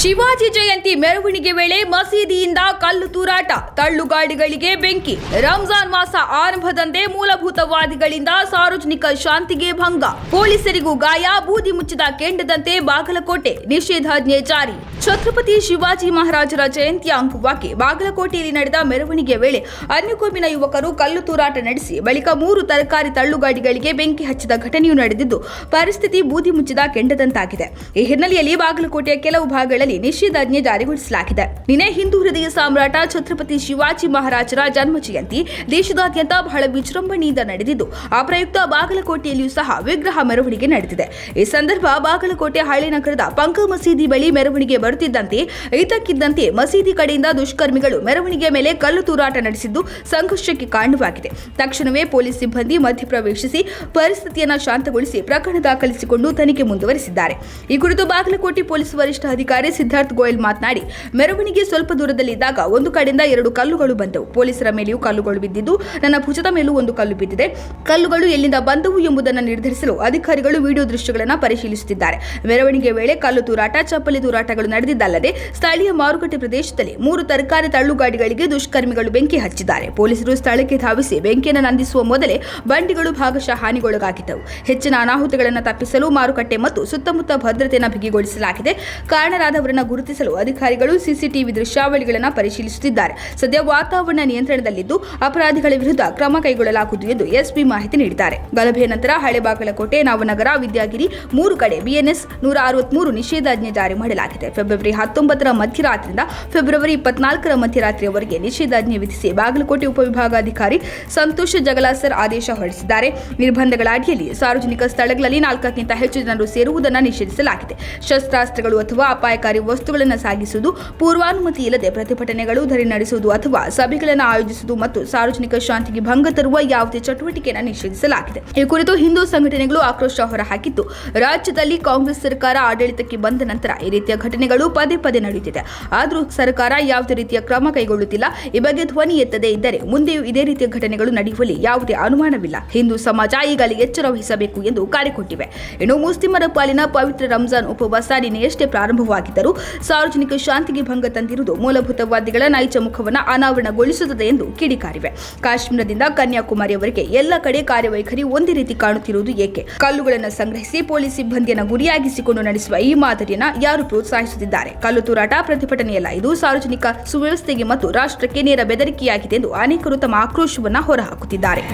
ಶಿವಾಜಿ ಜಯಂತಿ ಮೆರವಣಿಗೆ ವೇಳೆ ಮಸೀದಿಯಿಂದ ಕಲ್ಲು ತೂರಾಟ, ತಳ್ಳುಗಾಡಿಗಳಿಗೆ ಬೆಂಕಿ. ರಂಜಾನ್ ಮಾಸ ಆರಂಭದಂತೆ ಮೂಲಭೂತವಾದಿಗಳಿಂದ ಸಾರ್ವಜನಿಕ ಶಾಂತಿಗೆ ಭಂಗ. ಪೊಲೀಸರಿಗೂ ಗಾಯ, ಬೂದಿ ಮುಚ್ಚಿದ ಕೆಂಡದಂತೆ ಬಾಗಲಕೋಟೆ, ನಿಷೇಧಾಜ್ಞೆ ಜಾರಿ. ಛತ್ರಪತಿ ಶಿವಾಜಿ ಮಹಾರಾಜರ ಜಯಂತಿಯ ಅಂಗವಾಗಿ ಬಾಗಲಕೋಟೆಯಲ್ಲಿ ನಡೆದ ಮೆರವಣಿಗೆ ವೇಳೆ ಅನ್ಯಕೋಮಿನ ಯುವಕರು ಕಲ್ಲು ತೂರಾಟ ನಡೆಸಿ, ಬಳಿಕ ಮೂರು ತರಕಾರಿ ತಳ್ಳುಗಾಡಿಗಳಿಗೆ ಬೆಂಕಿ ಹಚ್ಚಿದ ಘಟನೆಯೂ ನಡೆದಿದ್ದು, ಪರಿಸ್ಥಿತಿ ಬೂದಿ ಮುಚ್ಚಿದ ಕೆಂಡದಂತಾಗಿದೆ. ಈ ಹಿನ್ನೆಲೆಯಲ್ಲಿ ಬಾಗಲಕೋಟೆಯ ಕೆಲವು ಭಾಗಗಳಲ್ಲಿ ನಿಷೇಧಾಜ್ಞೆ ಜಾರಿಗೊಳಿಸಲಾಗಿದೆ. ನಿನ್ನೆ ಹಿಂದೂ ಹೃದಯ ಸಾಮ್ರಾಟ ಛತ್ರಪತಿ ಶಿವಾಜಿ ಮಹಾರಾಜರ ಜನ್ಮ ಜಯಂತಿ ದೇಶದಾದ್ಯಂತ ಬಹಳ ವಿಜೃಂಭಣೆಯಿಂದ ನಡೆದಿದ್ದು, ಆ ಪ್ರಯುಕ್ತ ಬಾಗಲಕೋಟೆಯಲ್ಲಿಯೂ ಸಹ ವಿಗ್ರಹ ಮೆರವಣಿಗೆ ನಡೆದಿದೆ. ಈ ಸಂದರ್ಭ ಬಾಗಲಕೋಟೆ ಹಳೆ ನಗರದ ಪಂಕ ಮಸೀದಿ ಬಳಿ ಮೆರವಣಿಗೆ ಬರುತ್ತಿದ್ದಂತೆ ಇದ್ದಕ್ಕಿದ್ದಂತೆ ಮಸೀದಿ ಕಡೆಯಿಂದ ದುಷ್ಕರ್ಮಿಗಳು ಮೆರವಣಿಗೆ ಮೇಲೆ ಕಲ್ಲು ತೂರಾಟ ನಡೆಸಿದ್ದು ಸಂಘರ್ಷಕ್ಕೆ ಕಾರಣವಾಗಿದೆ. ತಕ್ಷಣವೇ ಪೊಲೀಸ್ ಸಿಬ್ಬಂದಿ ಮಧ್ಯಪ್ರವೇಶಿಸಿ ಪರಿಸ್ಥಿತಿಯನ್ನು ಶಾಂತಗೊಳಿಸಿ ಪ್ರಕರಣ ದಾಖಲಿಸಿಕೊಂಡು ತನಿಖೆ ಮುಂದುವರೆಸಿದ್ದಾರೆ. ಈ ಕುರಿತು ಬಾಗಲಕೋಟೆ ಪೊಲೀಸ್ ವರಿಷ್ಠ ಅಧಿಕಾರಿ ಸಿದ್ಧಾರ್ಥ್ ಗೋಯಲ್ ಮಾತನಾಡಿ, ಮೆರವಣಿಗೆ ಸ್ವಲ್ಪ ದೂರದಲ್ಲಿದ್ದಾಗ ಒಂದು ಕಡೆಯಿಂದ ಎರಡು ಕಲ್ಲುಗಳು ಬಂದವು. ಪೊಲೀಸರ ಮೇಲೆಯೂ ಕಲ್ಲುಗಳು ಬಿದ್ದಿದ್ದು, ನನ್ನ ಭುಜದ ಮೇಲೂ ಒಂದು ಕಲ್ಲು ಬಿದ್ದಿದೆ. ಕಲ್ಲುಗಳು ಎಲ್ಲಿಂದ ಬಂದವು ಎಂಬುದನ್ನು ನಿರ್ಧರಿಸಲು ಅಧಿಕಾರಿಗಳು ವಿಡಿಯೋ ದೃಶ್ಯಗಳನ್ನು ಪರಿಶೀಲಿಸುತ್ತಿದ್ದಾರೆ. ಮೆರವಣಿಗೆ ವೇಳೆ ಕಲ್ಲು ತೂರಾಟ, ಚಪ್ಪಲಿ ತೂರಾಟಗಳು ನಡೆದಿದ್ದಲ್ಲದೆ, ಸ್ಥಳೀಯ ಮಾರುಕಟ್ಟೆ ಪ್ರದೇಶದಲ್ಲಿ ಮೂರು ತರಕಾರಿ ತಳ್ಳುಗಾಡಿಗಳಿಗೆ ದುಷ್ಕರ್ಮಿಗಳು ಬೆಂಕಿ ಹಚ್ಚಿದ್ದಾರೆ. ಪೊಲೀಸರು ಸ್ಥಳಕ್ಕೆ ಧಾವಿಸಿ ಬೆಂಕಿಯನ್ನು ನಂದಿಸುವ ಮೊದಲೇ ಬಂಡಿಗಳು ಭಾಗಶಃ ಹಾನಿಗೊಳಗಾಗಿದ್ದವು. ಹೆಚ್ಚಿನ ಅನಾಹುತಗಳನ್ನು ತಪ್ಪಿಸಲು ಮಾರುಕಟ್ಟೆ ಮತ್ತು ಸುತ್ತಮುತ್ತ ಭದ್ರತೆಯನ್ನು ಬಿಗಿಗೊಳಿಸಲಾಗಿದೆ. ಕಾರಣರಾದವರನ್ನು ಗುರುತಿಸಲು ಅಧಿಕಾರಿಗಳು ಸಿಸಿಟಿವಿ ದೃಶ್ಯಾವಳಿಗಳನ್ನು ಪರಿಶೀಲಿಸುತ್ತಿದ್ದಾರೆ. ಸದ್ಯ ವಾತಾವರಣ ನಿಯಂತ್ರಣದಲ್ಲಿದ್ದು ಅಪರಾಧಿಗಳ ವಿರುದ್ಧ ಕ್ರಮ ಕೈಗೊಳ್ಳಲಾಗುವುದು ಎಂದು ಎಸ್ಪಿ ಮಾಹಿತಿ ನೀಡಿದ್ದಾರೆ. ಗಲಭೆಯ ನಂತರ ಹಳೆ ಬಾಗಲಕೋಟೆ, ನವನಗರ, ವಿದ್ಯಾಗಿರಿ ಮೂರು ಕಡೆ ಬಿಎನ್ಎಸ್ ನೂರ ಅರವತ್ಮೂರು ನಿಷೇಧಾಜ್ಞೆ ಜಾರಿ ಮಾಡಲಾಗಿದೆ. ಫೆಬ್ರವರಿ ಹತ್ತೊಂಬತ್ತರ ಮಧ್ಯರಾತ್ರಿಯಿಂದ ಫೆಬ್ರವರಿ ಇಪ್ಪತ್ನಾಲ್ಕರ ಮಧ್ಯರಾತ್ರಿಯವರೆಗೆ ನಿಷೇಧಾಜ್ಞೆ ವಿಧಿಸಿ ಬಾಗಲಕೋಟೆ ಉಪವಿಭಾಗಾಧಿಕಾರಿ ಸಂತೋಷ್ ಜಗಲಾಸರ್ ಆದೇಶ ಹೊರಡಿಸಿದ್ದಾರೆ. ನಿರ್ಬಂಧಗಳ ಅಡಿಯಲ್ಲಿ ಸಾರ್ವಜನಿಕ ಸ್ಥಳಗಳಲ್ಲಿ ನಾಲ್ಕಕ್ಕಿಂತ ಹೆಚ್ಚು ಜನರು ಸೇರುವುದನ್ನು ನಿಷೇಧಿಸಲಾಗಿದೆ. ಶಸ್ತ್ರಾಸ್ತ್ರಗಳು ಅಥವಾ ಅಪಾಯಕಾರಿ ವಸ್ತುಗಳನ್ನು ಸಾಗಿಸುವುದು ಪೂರ್ವಾನುಮತಿ ಇಲ್ಲದೆ ಪ್ರತಿಭಟನೆಗಳು ಧರಣಿ ನಡೆಸುವುದು ಅಥವಾ ಸಭೆಗಳನ್ನು ಆಯೋಜಿಸುವುದು ಮತ್ತು ಸಾರ್ವಜನಿಕ ಶಾಂತಿಗೆ ಭಂಗ ತರುವ ಯಾವುದೇ ಚಟುವಟಿಕೆಯನ್ನು ನಿಷೇಧಿಸಲಾಗಿದೆ. ಈ ಕುರಿತು ಹಿಂದೂ ಸಂಘಟನೆಗಳು ಆಕ್ರೋಶ ಹೊರಹಾಕಿದ್ದು, ರಾಜ್ಯದಲ್ಲಿ ಕಾಂಗ್ರೆಸ್ ಸರ್ಕಾರ ಆಡಳಿತಕ್ಕೆ ಬಂದ ನಂತರ ಈ ರೀತಿಯ ಘಟನೆಗಳು ಪದೇ ಪದೇ ನಡೆಯುತ್ತಿದೆ. ಆದರೂ ಸರ್ಕಾರ ಯಾವುದೇ ರೀತಿಯ ಕ್ರಮ ಕೈಗೊಳ್ಳುತ್ತಿಲ್ಲ. ಈ ಬಗ್ಗೆ ಧ್ವನಿ ಎತ್ತದೇ ಇದ್ದರೆ ಮುಂದೆಯೂ ಇದೇ ರೀತಿಯ ಘಟನೆಗಳು ನಡೆಯುವಲ್ಲಿ ಯಾವುದೇ ಅನುಮಾನವಿಲ್ಲ. ಹಿಂದೂ ಸಮಾಜ ಈಗಲೇ ಎಚ್ಚರ ವಹಿಸಬೇಕು ಎಂದು ಕಾರ್ಯಕೊಟ್ಟಿವೆ ಇನ್ನು ಮುಸ್ಲಿಮರ ಪಾಲಿನ ಪವಿತ್ರ ರಂಜಾನ್ ಉಪವಾಸ ನಿನ್ನೆಯಷ್ಟೇ ಸಾರ್ವಜನಿಕ ಶಾಂತಿಗೆ ಭಂಗ ತಂದಿರುವುದು ಮೂಲಭೂತವಾದಿಗಳ ನೈಜ ಮುಖವನ್ನು ಅನಾವರಣಗೊಳಿಸುತ್ತದೆ ಎಂದು ಕಿಡಿಕಾರಿವೆ. ಕಾಶ್ಮೀರದಿಂದ ಕನ್ಯಾಕುಮಾರಿಯವರೆಗೆ ಎಲ್ಲ ಕಡೆ ಕಾರ್ಯವೈಖರಿ ಒಂದೇ ರೀತಿ ಕಾಣುತ್ತಿರುವುದು ಏಕೆ? ಕಲ್ಲುಗಳನ್ನು ಸಂಗ್ರಹಿಸಿ ಪೊಲೀಸ್ ಸಿಬ್ಬಂದಿಯನ್ನು ಗುರಿಯಾಗಿಸಿಕೊಂಡು ನಡೆಸುವ ಈ ಮಾದರಿಯನ್ನು ಯಾರು ಪ್ರೋತ್ಸಾಹಿಸುತ್ತಿದ್ದಾರೆ? ಕಲ್ಲು ತೂರಾಟ ಪ್ರತಿಭಟನೆಯಲ್ಲ ಇದು ಸಾರ್ವಜನಿಕ ಸುವ್ಯವಸ್ಥೆಗೆ ಮತ್ತು ರಾಷ್ಟ್ರಕ್ಕೆ ನೇರ ಬೆದರಿಕೆಯಾಗಿದೆ ಎಂದು ಅನೇಕರು ತಮ್ಮ ಆಕ್ರೋಶವನ್ನು ಹೊರಹಾಕುತ್ತಿದ್ದಾರೆ.